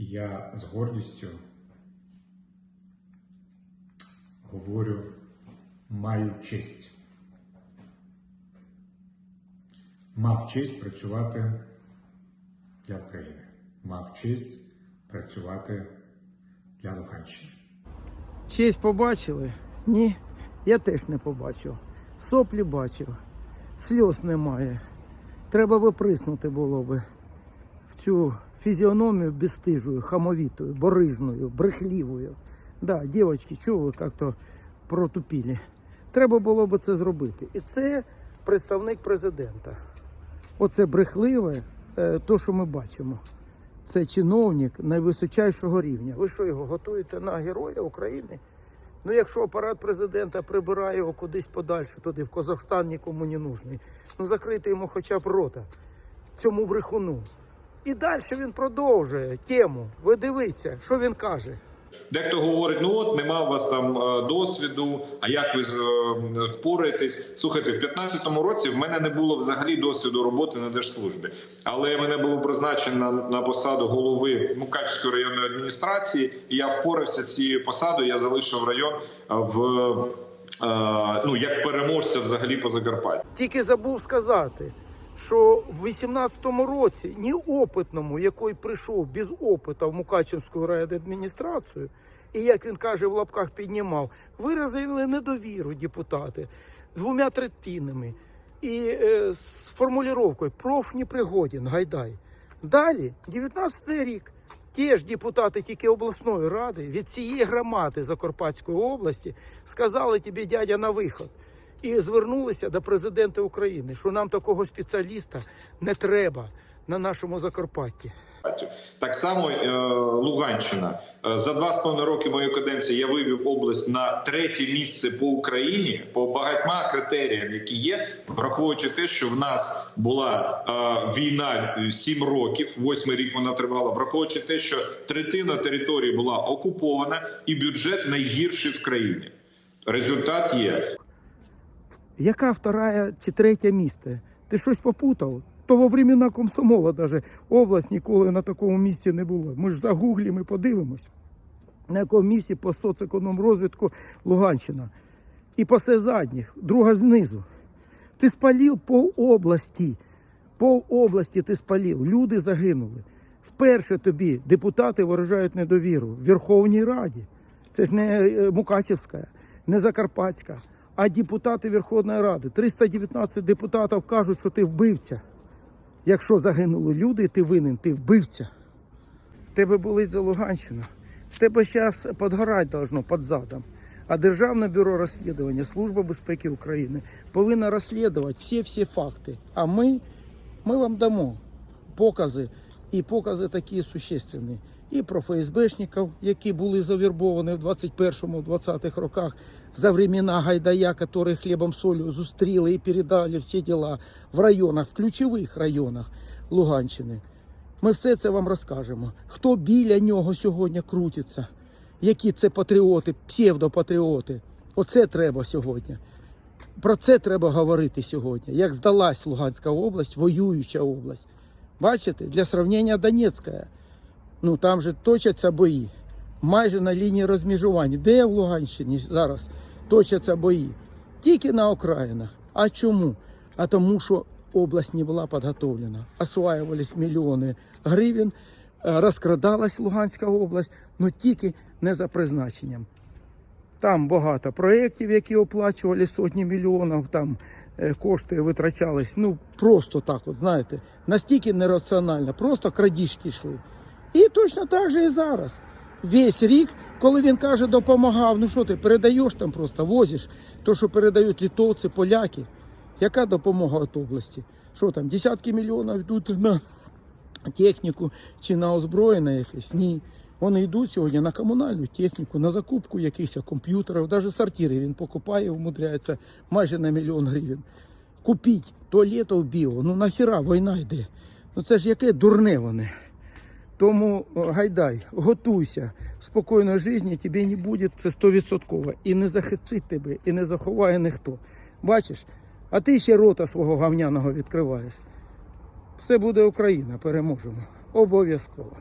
Я з гордістю говорю, маю честь. Мав честь працювати для України. Мав честь працювати для Луганщини. Честь побачили? Ні, я теж не побачив. Соплі бачив, сльоз немає. Треба би приснути було би в цю фізіономію безстижою, хамовітою, борижною, брехлівою. Да, дівчатки, чого ви як-то протупілі? Треба було би це зробити. І це представник президента. Оце брехливе, е, то, що ми бачимо. Це чиновник найвисочайшого рівня. Ви що його готуєте на героя України? Ну, якщо апарат президента прибирає його кудись подальше, туди, в Казахстан нікому не нужний, ну закрити йому хоча б рота цьому брехуну. І далі він продовжує тему. Ви дивіться, що він каже. Дехто говорить: ну от нема у вас там е, досвіду. А як ви е, впораєтесь? Слухайте, в 15-му році в мене не було взагалі досвіду роботи на держслужбі, але мене було призначено на, посаду голови Мукачської районної адміністрації, і я впорався з цією посадою. Я залишив район е, в ну як переможця взагалі по Закарпаттю. Тільки забув сказати, що в 18-му році неопитному, який прийшов без опиту в Мукачевську райадміністрацію, і як він каже, в лапках піднімав, виразили недовіру депутати двома третинами і е, з формулювання проф непригоден, гайдай. Далі, 19-й рік, ті ж депутати тільки обласної ради від цієї громади Закарпатської області сказали тобі, дядя, на виход. І звернулися до президента України, що нам такого спеціаліста не треба на нашому Закарпатті. Так само е, Луганщина Е, за два з половиною роки моєї каденції я вивів область на третє місце по Україні по багатьма критеріям, які є, враховуючи те, що в нас була е, війна сім років, восьмий рік вона тривала, враховуючи те, що третина території була окупована, і бюджет найгірший в країні. Результат є. Яка вторая чи третє місце? Ти щось попутав? То во времена комсомола даже область ніколи на такому місці не було. Ми ж загуглимо і подивимось, на якому місці по соцекономрозвитку Луганщина. І пасе задніх, друга знизу. Ти спалив пол області. Пол області ти спалив. Люди загинули. Вперше тобі депутати виражають недовіру в Верховній Раді. Це ж не е, Мукачевська, не Закарпатська, а депутати Верховної Ради. 319 депутатів кажуть, що ти вбивця. Якщо загинули люди, ти винен, ти вбивця. В тебе болить за Луганщину. В тебе зараз підгорати должно під задом. А Державне бюро розслідування, Служба безпеки України повинна розслідувати всі-всі факти. А ми, ми вам дамо покази, і покази такі существенні. І про ФСБшників, які були завірбовані в 21-20-х роках за времена Гайдая, які хлібом солью зустріли і передали всі діла в районах, в ключових районах Луганщини. Ми все це вам розкажемо. Хто біля нього сьогодні крутиться, які це патріоти, псевдопатріоти. Оце треба сьогодні. Про це треба говорити сьогодні. Як здалась Луганська область, воююча область. Бачите, для сравнення Донецька. Ну там же точаться бої. Майже на лінії розмежування. Де в Луганщині зараз точаться бої? Тільки на окраїнах. А чому? А тому, що область не була підготовлена. Осваювались мільйони гривень, е, розкрадалась Луганська область, але тільки не за призначенням. Там багато проєктів, які оплачували сотні мільйонів, там е, кошти витрачались. Ну просто так, от знаєте, настільки нераціонально, просто крадіжки йшли. І точно так же і зараз. Весь рік, коли він каже, допомагав, ну що ти передаєш там просто, возиш, то, що передають літовці, поляки. Яка допомога від області? Що там, десятки мільйонів йдуть на техніку чи на озброєння якесь? Ні. Вони йдуть сьогодні на комунальну техніку, на закупку якихось комп'ютерів, навіть сортири він покупає, умудряється майже на мільйон гривень. Купіть туалетів біо, ну нахіра війна йде. Ну це ж яке дурне вони. Тому гайдай, готуйся. Спокійної житті тобі не буде, це 100%. І не захистить тебе, і не заховає ніхто. Бачиш? А ти ще рота свого гавняного відкриваєш. Все буде Україна, переможемо. Обов'язково.